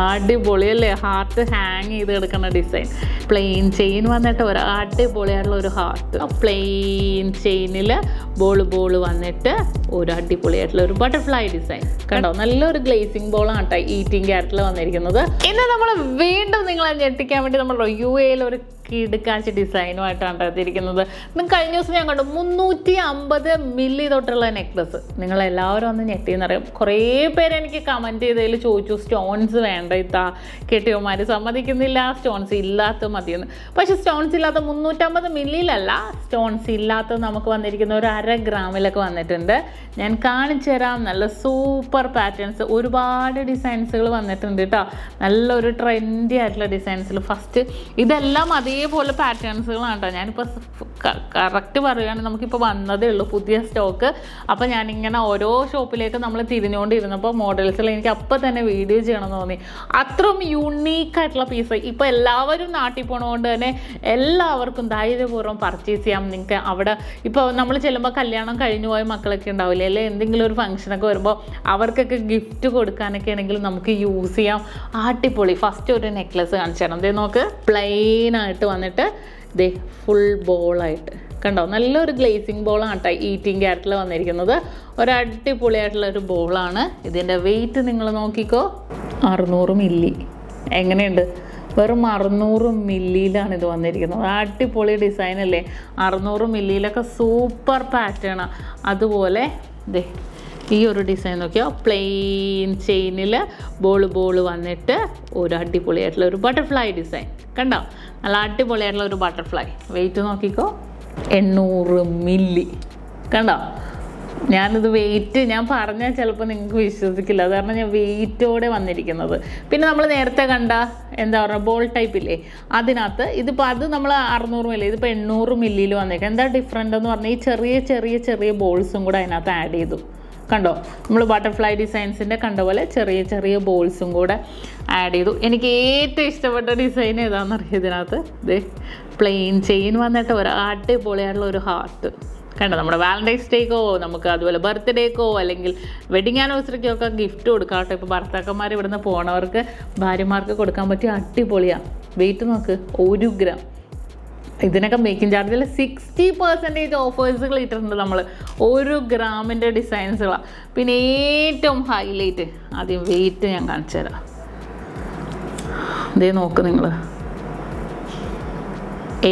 അടിപൊളിയല്ലേ heart hang ചെയ്ത് കിടക്കുന്ന ഡിസൈൻ പ്ലെയിൻ ചെയിൻ വന്നിട്ട് ഒരു അടിപൊളിയായിട്ടുള്ള ഒരു ഹാർട്ട് പ്ലെയിൻ ചെയിനിൽ ബോൾ ബോൾ വന്നിട്ട് ഒരു അടിപൊളിയായിട്ടുള്ള ഒരു ബട്ടർഫ്ലൈ ഡിസൈൻ കണ്ടോ? നല്ലൊരു ഗ്ലേസിംഗ് ബോളാണ് കേട്ടോ ഈറ്റിംഗ് ക്യാരറ്റിൽ വന്നിരിക്കുന്നത്. ഇന്ന് നമ്മൾ വീണ്ടും നിങ്ങളെ ഞെട്ടിക്കാൻ വേണ്ടി നമ്മൾ യു എയിൽ ഒരു കിടുക്കാച്ച ഡിസൈനുമായിട്ടാണ് എത്തിയിരിക്കുന്നത് കഴിഞ്ഞ ദിവസം ഞാൻ കണ്ടു മുന്നൂറ്റി അമ്പത് മില്ലി തൊട്ടുള്ള നെക്ലസ് നിങ്ങൾ എല്ലാവരും ഒന്ന് ഞെട്ടിയെന്നറിയാം. കുറേ പേര് എനിക്ക് കമന്റ് ചെയ്തതിൽ ചോദിച്ചു സ്റ്റോൺസ് വേണ്ട ഇത്താ. കെട്ടിയവന്മാർ സമ്മതിക്കുന്നില്ല സ്റ്റോൺസ് ഇല്ലാത്ത മതിയെന്ന്. പക്ഷേ സ്റ്റോൺസ് ഇല്ലാത്ത മുന്നൂറ്റമ്പത് മില്ലിയിലല്ല സ്റ്റോൺസ് ഇല്ലാത്തത് നമുക്ക് വന്നിരിക്കുന്ന ഒരു അര ഗ്രാമിലൊക്കെ വന്നിട്ടുണ്ട്. ഞാൻ കാണിച്ചു തരാം നല്ല സൂപ്പർ പാറ്റേൺസ് ഒരുപാട് ഡിസൈൻസുകൾ വന്നിട്ടുണ്ട് കേട്ടോ നല്ലൊരു ട്രെൻഡി ആയിട്ടുള്ള ഡിസൈൻസിൽ ഫസ്റ്റ് ഇതെല്ലാം അതേപോലെ പാറ്റേൺസുകളാണ് കേട്ടോ ഞാനിപ്പോൾ കറക്റ്റ് പറയുകയാണെങ്കിൽ നമുക്കിപ്പോൾ വന്നതേ ഉള്ളൂ പുതിയ സ്റ്റോക്ക് അപ്പോൾ ഞാനിങ്ങനെ ഓരോ ഷോപ്പിലേക്ക് നമ്മൾ തിരിഞ്ഞുകൊണ്ടിരുന്നപ്പോൾ മോഡൽസിൽ എനിക്ക് അപ്പം തന്നെ വീഡിയോ ചെയ്യണമെന്ന് തോന്നി. അത്രയും യൂണീക്ക് ആയിട്ടുള്ള പീസ് ഇപ്പോൾ എല്ലാവരും നാട്ടിൽ പോണതുകൊണ്ട് തന്നെ എല്ലാവർക്കും ധൈര്യപൂർവം പർച്ചേസ് ചെയ്യാം. നിങ്ങൾക്ക് അവിടെ ഇപ്പോൾ നമ്മൾ ചെല്ലുമ്പോൾ കല്യാണം കഴിഞ്ഞു പോയ മക്കളൊക്കെ ഉണ്ടാവില്ലേ? അല്ലെ? എന്തെങ്കിലും ഒരു ഫംഗ്ഷനൊക്കെ വരുമ്പോൾ അവർക്കൊക്കെ ഗിഫ്റ്റ് കൊടുക്കാനൊക്കെ ആണെങ്കിൽ നമുക്ക് യൂസ് ചെയ്യാം. അടിപൊളി. ഫസ്റ്റ് ഒരു നെക്ലസ് കാണിച്ചു തരണം. ദേ നോക്ക്. പ്ലെയിൻ ആയിട്ട് വന്നിട്ട് ദേ ഫുൾ ബോളായിട്ട് കണ്ടോ? നല്ലൊരു ഗ്ലേസിങ് ബോളാണ് കേട്ടോ ഈറ്റിംഗ് ക്യാരറ്റിൽ വന്നിരിക്കുന്നത്. ഒരു അടിപൊളിയായിട്ടുള്ള ഒരു ബോളാണ് ഇതിന്റെ വെയിറ്റ് നിങ്ങൾ നോക്കിക്കോ. അറുന്നൂറ് മില്ലി എങ്ങനെയുണ്ട്? വെറും അറുന്നൂറ് മില്ലിയിലാണ് ഇത് വന്നിരിക്കുന്നത്. അടിപൊളി ഡിസൈൻ അല്ലേ? അറുന്നൂറ് മില്ലിയിലൊക്കെ സൂപ്പർ പാറ്റേണാണ് അതുപോലെ ദേ ഈ ഒരു ഡിസൈൻ നോക്കിയോ? പ്ലെയിൻ ചെയിനിൽ ബോൾ ബോൾ വന്നിട്ട് ഒരു അടിപൊളിയായിട്ടുള്ള ഒരു ബട്ടർഫ്ലൈ ഡിസൈൻ കണ്ടോ? നല്ല അടിപൊളിയായിട്ടുള്ള ഒരു ബട്ടർഫ്ലൈ വെയിറ്റ് നോക്കിക്കോ. എണ്ണൂറ് മില്ലി. കണ്ടോ? ഞാനിത് വെയിറ്റ് ഞാൻ പറഞ്ഞാൽ ചിലപ്പോൾ നിങ്ങൾക്ക് വിശ്വസിക്കില്ല. അത് കാരണം ഞാൻ വെയിറ്റോടെ വന്നിരിക്കുന്നത്. പിന്നെ നമ്മൾ നേരത്തെ കണ്ട എന്താ പറയുക ബോൾ ടൈപ്പ് ഇല്ലേ? അതിനകത്ത് ഇതിപ്പോൾ അത് നമ്മൾ അറുന്നൂറ് മില്ലി ഇതിപ്പോൾ എണ്ണൂറ് മില്ലിയിൽ വന്നേക്കാം എന്താ ഡിഫറെന്റ് എന്ന് പറഞ്ഞാൽ ഈ ചെറിയ ചെറിയ ചെറിയ ബോൾസും കൂടെ അതിനകത്ത് ആഡ് ചെയ്തു. കണ്ടോ? നമ്മൾ ബട്ടർഫ്ലൈ ഡിസൈൻസിന്റെ കണ്ട പോലെ ചെറിയ ചെറിയ ബോൾസും കൂടെ ആഡ് ചെയ്തു. എനിക്ക് ഏറ്റവും ഇഷ്ടപ്പെട്ട ഡിസൈൻ ഏതാണെന്നറിയാം ഇതിനകത്ത്? ഇത് പ്ലെയിൻ ചെയിൻ വന്നിട്ട് ഒരു അടിപൊളിയായിട്ടുള്ള ഒരു ഹാർട്ട് കണ്ടോ നമ്മുടെ വാലന്റൈൻസ് ഡേക്കോ നമുക്ക് അതുപോലെ ബർത്ത്ഡേക്കോ അല്ലെങ്കിൽ വെഡിങ് ആനിവേഴ്സറിക്കോ ഒക്കെ ഗിഫ്റ്റ് കൊടുക്കാം കേട്ടോ. ഇപ്പോൾ ഭർത്താക്കന്മാർ ഇവിടുന്ന് പോണവർക്ക് ഭാര്യമാർക്ക് കൊടുക്കാൻ പറ്റിയ അടിപൊളിയാണ് വെയിറ്റ് നോക്ക് ഒരു ഗ്രാം ഇതിനൊക്കെ മേക്കിംഗ് ചാർജിൽ സിക്സ്റ്റി പെർസെന്റേജ് ഓഫേഴ്സുകൾ ഇട്ടിട്ടുണ്ട് നമ്മൾ ഒരു ഗ്രാമിന്റെ ഡിസൈൻസുകളാണ് പിന്നെ ഏറ്റവും ഹൈലൈറ്റ് ആദ്യം വെയിറ്റ് ഞാൻ കാണിച്ചു തരാം. ഇതേ നോക്ക് നിങ്ങൾ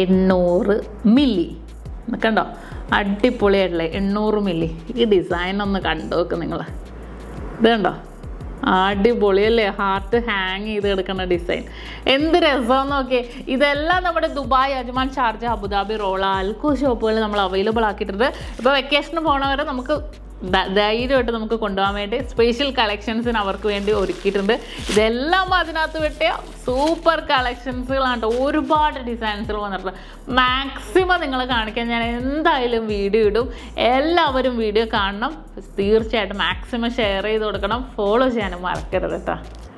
എണ്ണൂറ് മില്ലി കണ്ടോ? അടിപൊളിയായിട്ടുള്ള എണ്ണൂറ് മില്ലി. ഈ ഡിസൈൻ ഒന്ന് കണ്ടു നോക്ക് നിങ്ങൾ ഇത് കണ്ടോ? അടിപൊളിയല്ലേ ഹാർട്ട് ഹാങ് ചെയ്ത് കിടക്കുന്ന ഡിസൈൻ എന്ത് രസം നോക്കി ഇതെല്ലാം നമ്മുടെ Dubai Ajman Sharjah Abu Dhabi Rolla അൽക്കോ ഷോപ്പുകളിൽ നമ്മൾ അവൈലബിൾ ആക്കിയിട്ടുണ്ട്. ഇപ്പോൾ വെക്കേഷന് പോണവരെ നമുക്ക് ധൈര്യമായിട്ട് നമുക്ക് കൊണ്ടുപോകാൻ വേണ്ടി സ്പെഷ്യൽ കളക്ഷൻസിന് അവർക്ക് വേണ്ടി ഒരുക്കിയിട്ടുണ്ട്. ഇതെല്ലാം അതിനകത്ത് വെട്ടിയ സൂപ്പർ കളക്ഷൻസുകളാണ് ഒരുപാട് ഡിസൈൻസുകൾ വന്നിട്ടുണ്ട്. മാക്സിമം നിങ്ങൾ കാണിക്കാൻ ഞാൻ എന്തായാലും വീഡിയോ ഇടും. എല്ലാവരും വീഡിയോ കാണണം. തീർച്ചയായിട്ടും മാക്സിമം ഷെയർ ചെയ്ത് കൊടുക്കണം. ഫോളോ ചെയ്യാനും മറക്കരുത് കേട്ടോ